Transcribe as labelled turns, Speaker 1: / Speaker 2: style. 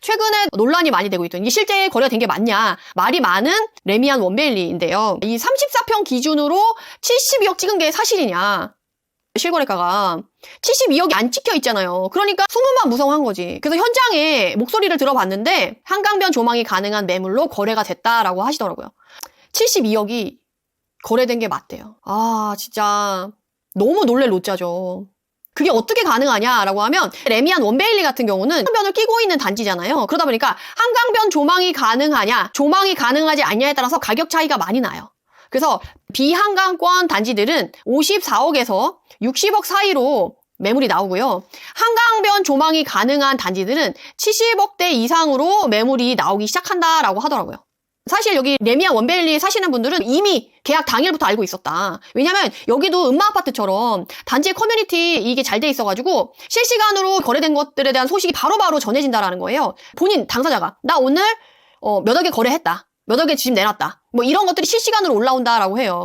Speaker 1: 최근에 논란이 많이 되고 있던 이 실제 거래가 된 게 맞냐 말이 많은 레미안 원베일리인데요. 이 34평 기준으로 72억 찍은 게 사실이냐? 실거래가가 72억이 안 찍혀 있잖아요. 그러니까 소문만 무성한 거지. 그래서 현장에 목소리를 들어봤는데 한강변 조망이 가능한 매물로 거래가 됐다라고 하시더라고요. 72억이 거래된 게 맞대요. 아 진짜 너무 놀랄 로짜죠. 그게 어떻게 가능하냐라고 하면 레미안 원베일리 같은 경우는 한강변을 끼고 있는 단지잖아요. 그러다 보니까 한강변 조망이 가능하냐, 조망이 가능하지 않냐에 따라서 가격 차이가 많이 나요. 그래서 비한강권 단지들은 54억에서 60억 사이로 매물이 나오고요. 한강변 조망이 가능한 단지들은 70억대 이상으로 매물이 나오기 시작한다라고 하더라고요. 사실 여기 레미안 원베일리 사시는 분들은 이미 계약 당일부터 알고 있었다. 왜냐면 여기도 음마 아파트처럼 단지 커뮤니티 이게 잘 돼 있어가지고 실시간으로 거래된 것들에 대한 소식이 바로바로 전해진다라는 거예요. 본인 당사자가 나 오늘 어, 몇 억에 거래했다. 몇 억에 집 내놨다. 뭐 이런 것들이 실시간으로 올라온다라고 해요.